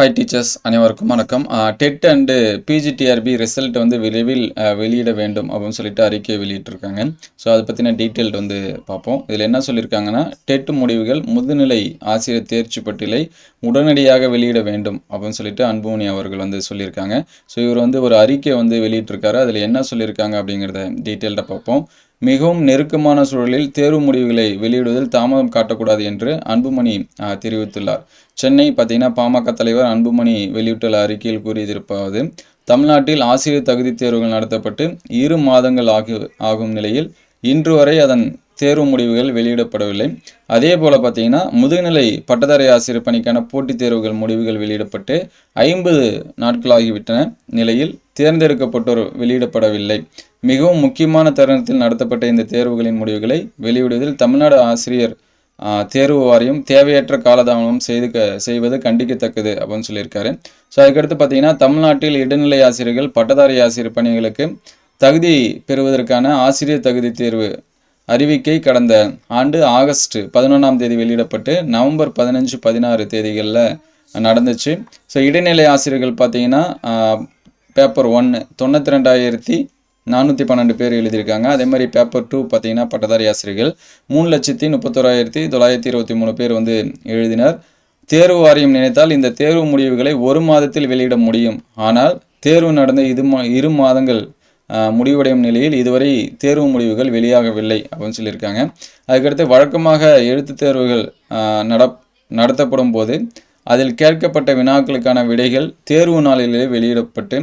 Hi teachers அனைவருக்கும் வணக்கம். Dead and PGTRB result வந்து விரைவில் வெளியிட வேண்டும் அப்படின்னு சொல்லிட்டு அறிக்கையை வெளியிட்டிருக்காங்க. ஸோ அதை பற்றின டீட்டெயில் வந்து பார்ப்போம். இதில் என்ன சொல்லியிருக்காங்கன்னா டெட் முடிவுகள் முதுநிலை ஆசிரியர் தேர்ச்சி பட்டியலை உடனடியாக வெளியிட வேண்டும் அப்படின்னு சொல்லிட்டு அன்புமணி அவர்கள் வந்து சொல்லியிருக்காங்க. ஸோ இவர் வந்து ஒரு அறிக்கை வந்து வெளியிட்டிருக்காரு. அதில் என்ன சொல்லியிருக்காங்க அப்படிங்கிறத டீட்டெயில்டாக பார்ப்போம். மிகவும் நெருக்கமான சூழலில் தேர்வு முடிவுகளை வெளியிடுவதில் தாமதம் காட்டக்கூடாது என்று அன்புமணி தெரிவித்துள்ளார். சென்னை பார்த்தீங்கன்னா பாமக தலைவர் அன்புமணி வெளியிட்டுள்ள அறிக்கையில் கூறியிருப்பது தமிழ்நாட்டில் ஆசிரியர் தகுதி தேர்வுகள் நடத்தப்பட்டு இரு மாதங்கள் ஆகி ஆகும் நிலையில் இன்று வரை அதன் தேர்வு முடிவுகள் வெளியிடப்படவில்லை. அதே போல் பார்த்தீங்கன்னா முதுநிலை பட்டதாரி ஆசிரியர் பணிக்கான போட்டித் தேர்வுகள் முடிவுகள் வெளியிடப்பட்டு ஐம்பது நாட்களாகிவிட்டன நிலையில் தேர்ந்தெடுக்கப்பட்டோர் வெளியிடப்படவில்லை. மிகவும் முக்கியமான தருணத்தில் நடத்தப்பட்ட இந்த தேர்வுகளின் முடிவுகளை வெளியிடுவதில் தமிழ்நாடு ஆசிரியர் தேர்வு வாரியம் தேவையற்ற காலதாமதம் செய்து க செய்வது கண்டிக்கத்தக்கது அப்படின்னு சொல்லியிருக்காரு. ஸோ அதுக்கடுத்து பார்த்தீங்கன்னா தமிழ்நாட்டில் இடைநிலை ஆசிரியர்கள் பட்டதாரி ஆசிரியர் பணிகளுக்கு தகுதி பெறுவதற்கான ஆசிரியர் தகுதி தேர்வு அறிவிக்கை கடந்த ஆண்டு ஆகஸ்ட் பதினொன்றாம் தேதி வெளியிடப்பட்டு நவம்பர் பதினஞ்சு பதினாறு தேதிகளில் நடந்துச்சு. ஸோ இடைநிலை ஆசிரியர்கள் பார்த்தீங்கன்னா பேப்பர் ஒன்று தொண்ணூற்றி ரெண்டாயிரத்தி நானூற்றி பன்னெண்டு பேர் எழுதியிருக்காங்க. அதே மாதிரி பேப்பர் டூ பார்த்தீங்கன்னா பட்டதாரி ஆசிரியர்கள். மூணு லட்சத்தி முப்பத்தோராயிரத்தி தொள்ளாயிரத்தி இருபத்தி மூணு பேர் வந்து எழுதினர். தேர்வு வாரியம் நினைத்தால் இந்த தேர்வு முடிவுகளை ஒரு மாதத்தில் வெளியிட முடியும். ஆனால் தேர்வு நடந்த இது மா இரு மாதங்கள் முடிவடையும் நிலையில் இதுவரை தேர்வு முடிவுகள் வெளியாகவில்லை அப்படின்னு சொல்லியிருக்காங்க. அதுக்கடுத்து வழக்கமாக எழுத்துத் தேர்வுகள் நட நடத்தப்படும் போது அதில் கேட்கப்பட்ட வினாக்களுக்கான விடைகள் தேர்வு நாளிலேயே வெளியிடப்பட்டு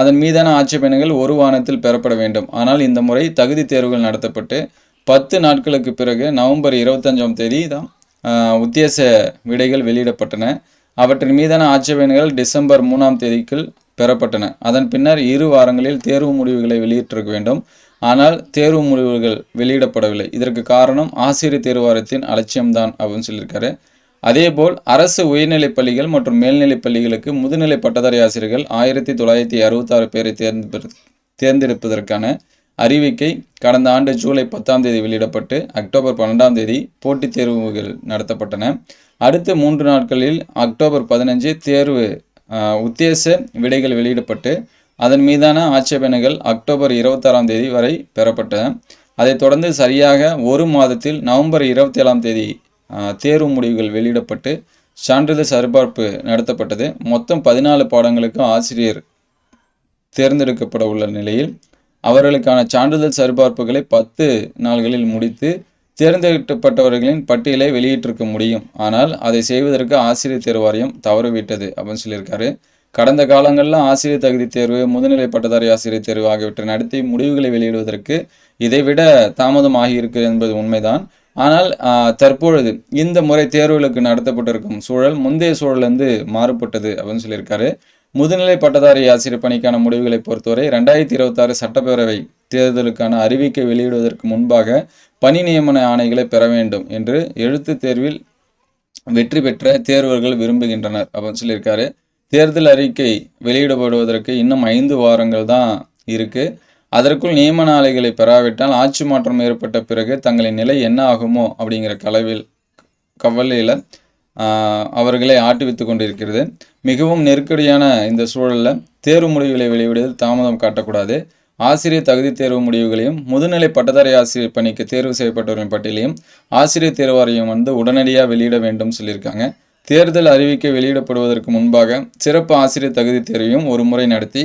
அதன் மீதான ஆட்சேபனைகள் ஒரு வாரத்தில் பெறப்பட வேண்டும். ஆனால் இந்த முறை தகுதி தேர்வுகள் நடத்தப்பட்டு பத்து நாட்களுக்கு பிறகு நவம்பர் இருபத்தஞ்சாம் தேதி தான் உத்தேச விடைகள் வெளியிடப்பட்டன. அவற்றின் மீதான ஆட்சேபனைகள் டிசம்பர் மூணாம் தேதிக்குள் பெறப்பட்டன. அதன் பின்னர் இரு வாரங்களில் தேர்வு முடிவுகளை வெளியிட்டிருக்க வேண்டும். ஆனால் தேர்வு முடிவுகள் வெளியிடப்படவில்லை. இதற்கு காரணம் ஆசிரியர் தேர்வாரத்தின் அலட்சியம்தான் அப்படின்னு சொல்லியிருக்காரு. அதேபோல் அரசு உயர்நிலைப் பள்ளிகள் மற்றும் மேல்நிலைப் பள்ளிகளுக்கு முதுநிலை பட்டதாரி ஆசிரியர்கள் ஆயிரத்தி தொள்ளாயிரத்தி அறுபத்தாறு பேரை தேர்ந்தெடு தேர்ந்தெடுப்பதற்கான அறிவிக்கை கடந்த ஆண்டு ஜூலை பத்தாம் தேதி வெளியிடப்பட்டு அக்டோபர் பன்னெண்டாம் தேதி போட்டித் தேர்வுகள் நடத்தப்பட்டன. அடுத்த மூன்று நாட்களில் அக்டோபர் பதினஞ்சு தேர்வு உத்தேச விடைகள் வெளியிடப்பட்டு அதன் மீதான ஆட்சேபனைகள் அக்டோபர் இருபத்தாறாம் தேதி வரை பெறப்பட்டன. அதைத் தொடர்ந்து சரியாக ஒரு மாதத்தில் நவம்பர் இருபத்தி ஏழாம் தேதி தேர்வு முடிவுகள் வெளியிடப்பட்டு சான்றிதழ் சரிபார்ப்பு நடத்தப்பட்டது. மொத்தம் பதினாலு பாடங்களுக்கு ஆசிரியர் தேர்ந்தெடுக்கப்பட உள்ள நிலையில் அவர்களுக்கான சான்றிதழ் சரிபார்ப்புகளை பத்து நாள்களில் முடித்து தேர்ந்தெடுக்கப்பட்டவர்களின் பட்டியலை வெளியிட்டிருக்க முடியும். ஆனால் அதை செய்வதற்கு ஆசிரியர் தேர்வு வாரியம் தவறிவிட்டது அப்படின்னு சொல்லியிருக்காரு. கடந்த காலங்களில் ஆசிரியர் தகுதி தேர்வு முதுநிலை பட்டதாரி ஆசிரியர் தேர்வு ஆகியவற்றை நடத்தி முடிவுகளை வெளியிடுவதற்கு இதைவிட தாமதம் ஆகியிருக்கு என்பது உண்மைதான். ஆனால் தற்பொழுது இந்த முறை தேர்வுகளுக்கு நடத்தப்பட்டிருக்கும் சூழல் முந்தைய சூழலிருந்து மாறுபட்டது அப்படின்னு சொல்லியிருக்காரு. முதுநிலை பட்டதாரி ஆசிரியர் பணிக்கான முடிவுகளை பொறுத்தவரை ரெண்டாயிரத்தி இருபத்தாறு சட்டப்பேரவை தேர்தலுக்கான அறிவிக்கை வெளியிடுவதற்கு முன்பாக பணி நியமன ஆணைகளை பெற வேண்டும் என்று எழுத்துத் தேர்வில் வெற்றி பெற்ற தேர்வர்கள் விரும்புகின்றனர் அப்படின்னு சொல்லியிருக்காரு. தேர்தல் அறிக்கை வெளியிடப்படுவதற்கு இன்னும் ஐந்து வாரங்கள் தான் இருக்குது அதற்குள் நியமன ஆலைகளை பெறாவிட்டால் ஆட்சி மாற்றம் ஏற்பட்ட பிறகு தங்களின் நிலை என்ன ஆகுமோ அப்படிங்கிற கலவில் கவலையில் அவர்களை ஆட்டுவித்து கொண்டிருக்கிறது. மிகவும் நெருக்கடியான இந்த சூழலில் தேர்வு முடிவுகளை வெளியிடுவதில் தாமதம் காட்டக்கூடாது. ஆசிரியர் தகுதி தேர்வு முடிவுகளையும் முதுநிலை பட்டதாரி ஆசிரியர் பணிக்கு தேர்வு செய்யப்பட்டவர்களின் பட்டியலையும் ஆசிரியர் தேர்வாரியம் வந்து உடனடியாக வெளியிட வேண்டும் சொல்லியிருக்காங்க. தேர்தல் அறிவிக்கை வெளியிடப்படுவதற்கு முன்பாக சிறப்பு ஆசிரியர் தகுதி தேர்வையும் ஒரு முறை நடத்தி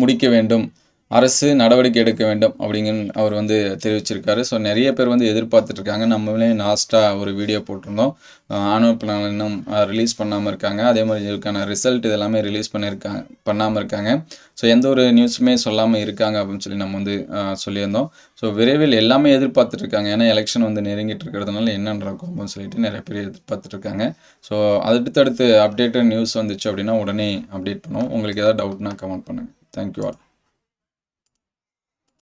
முடிக்க வேண்டும். அரசு நடவடிக்கை எடுக்க வேண்டும் அப்படிங்கன்னு அவர் வந்து தெரிவிச்சிருக்காரு. ஸோ நிறைய பேர் வந்து எதிர்பார்த்துட்ருக்காங்க. நம்மளே லாஸ்ட்டாக ஒரு வீடியோ போட்டிருந்தோம். ஆனுவல் பிளான் இன்னும் ரிலீஸ் பண்ணாமல் இருக்காங்க. அதே மாதிரி இதுக்கான ரிசல்ட் இதெல்லாமே ரிலீஸ் பண்ணியிருக்காங்க பண்ணாமல் இருக்காங்க. ஸோ எந்த ஒரு நியூஸுமே சொல்லாமல் இருக்காங்க அப்படின்னு சொல்லி நம்ம வந்து சொல்லியிருந்தோம். ஸோ விரைவில் எல்லாமே எதிர்பார்த்துட்ருக்காங்க. ஏன்னா எலெக்ஷன் வந்து நெருங்கிட்டு இருக்கிறதுனால என்ன நடக்கும் அப்படின்னு சொல்லிட்டு நிறைய பேர் எதிர்பார்த்துட்ருக்காங்க. ஸோ அடுத்தடுத்து அப்டேட்டட் நியூஸ் வந்துச்சு அப்படின்னா உடனே அப்டேட் பண்ணுவோம். உங்களுக்கு ஏதாவது டவுட்னா கமெண்ட் பண்ணுங்கள் தேங்க்யூ ஆல்